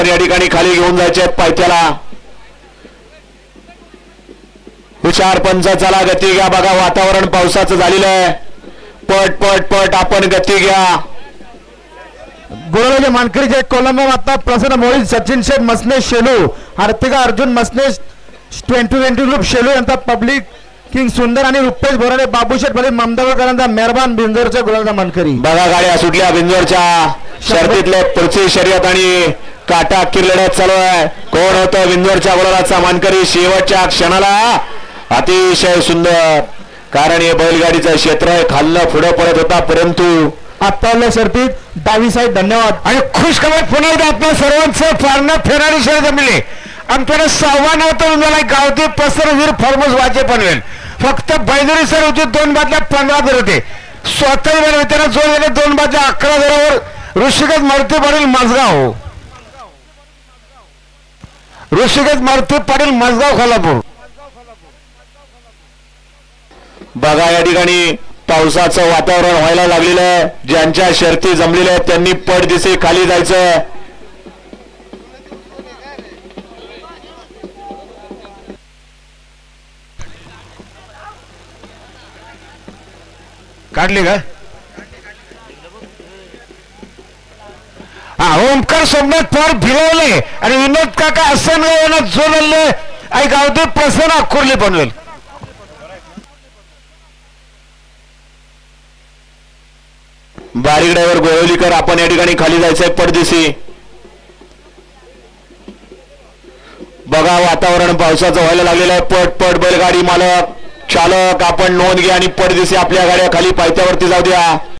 आपण या ठिकाणी खाली घेऊन जायचे पायथ्याला. हुशार पंच चला गती घ्या. बघा वातावरण पावसाचं झालेलं आहे. पट पट पट आपण गती घ्या. गोळाचे मानकरी जे कोलंबो आता प्रसन्न मोहित सचिन शेठ मसने शेलू Hardika Arjun Masne twenty twenty group Shelu यांचा पब्लिक किंग सुंदर आणि रुपेश बोराडे बाबूशेठ भले ममदावकरांचा मेहरबान बिंजरच्या गोळाचा मानकरी. बघा गाड्या सुटल्या बिंजोरच्या शर्यतीतले पुढची शर्यत आणि काटा लढत चालू आहे. कोण होतं बिंजोरच्या गोलाचा मानकरी शेवटच्या क्षणाला? अतिशय सुंदर. कारण हे बैलगाडीचं क्षेत्र आहे. खाल्लं पुढं पडत होता परंतु आत्ताल्या शर्तीत डावी साईड धन्यवाद. आणि खुश खबर पुन्हा एकदा आपल्या सर्वांचं फारणं फेरारी शहर जमले. आमच्याकडे सव्वा होतं मला गावठी पसर वीर फॉर्मस वाचे पनवेल. फक्त बैदुरी सर होते दोन बाजल्या पंधरा दर होते. स्वतः त्यांना जोड दोन बाजल्या अकरा दरावर ऋषिकेश मारुती पाटील माझगाव. ऋषिकेश मारुती पाटील माझगाव कोल्हापूर बघा या ठिकाणी पावसाचं वातावरण व्हायला लागलेलं आहे. ज्यांच्या शर्ती जमलेल्या आहेत त्यांनी पट दिसे खाली जायचं. काढली का हा ओमकार सोमनाथ पवार भिरवले आणि विनोद काका असं जोडले आई गावते पसन अखोरले बनवेल. बारीक ड्रायव्हर गोळवलीकर आपण या ठिकाणी खाली जायचंय पडदिशी बघा वातावरण पावसाचं व्हायला लागलेलं आहे. पट पट बैलगाडी मालक चालक आपण नोंद घ्या आणि पडदिशी आपल्या गाड्या खाली पायथ्यावरती जाऊ द्या.